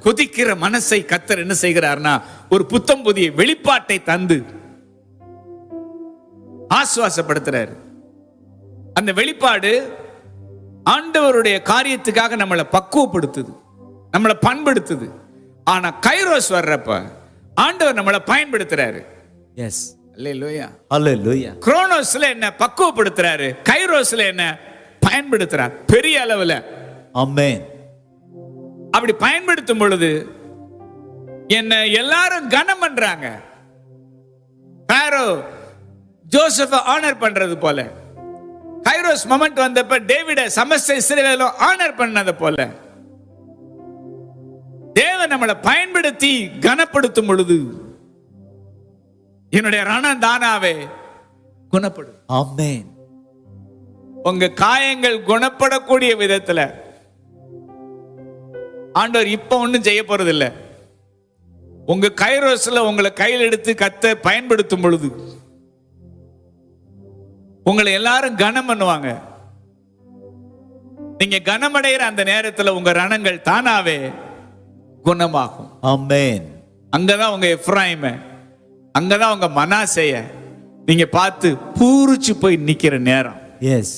கொதிக்கிற மனசை கத்தர் என்ன செய்கிறார்னா ஒரு புத்தம் புதிய வெளிப்பாட்டை தந்து ஆசுவாசப்படுத்துறாரு. அந்த வெளிப்பாடு ஆண்டவருடைய காரியத்துக்காக நம்மளை பக்குவப்படுத்துது நம்மளை பண்படுத்துது. ஆனா கைரோஸ் வர்றப்ப ஆண்டவர் நம்மளை பயன்படுத்துறாரு. Hallelujah. குரோனோஸ்ல என்ன பக்குவப்படுத்துறாரு கைரோஸ்ல என்ன பயன்படுத்துறார் பெரிய அளவுல. Amen. அப்படி பயன்படுத்தும் பொழுது என்ன எல்லாரும் கனம் பண்றாங்க. பாரோ ஜோசப்ப ஆனர் பண்றது போல. கைரோஸ் மொமெண்ட் வந்தப்ப டேவிட சமஸ்த இஸ்ரேலும் ஆனர் பண்ணது போல. தேவன் நம்மளை பயன்படுத்தி கனப்படுத்தும் பொழுது என்னுடைய ரணம் தானாவே குணப்படும். Amen. உங்க காயங்கள் குணப்படக்கூடிய விதத்துல ஆண்டவர் இப்ப ஒண்ணும் செய்ய போறது இல்ல உங்க கைரோஸ்ல உங்களை கையில் எடுத்து கத்த பயன்படுத்தும் பொழுது உங்களை எல்லாரும் கனம் பண்ணுவாங்க நீங்க கனமடைகிற அந்த நேரத்துல உங்க ரணங்கள் தானாவே குணமாகும் Amen. அங்கதான் உங்க எஃப்ராயிம அங்கதான் உங்க மனாசைய நீங்க பார்த்து பூரிச்சு போய் நிக்கிற நேரம் Yes.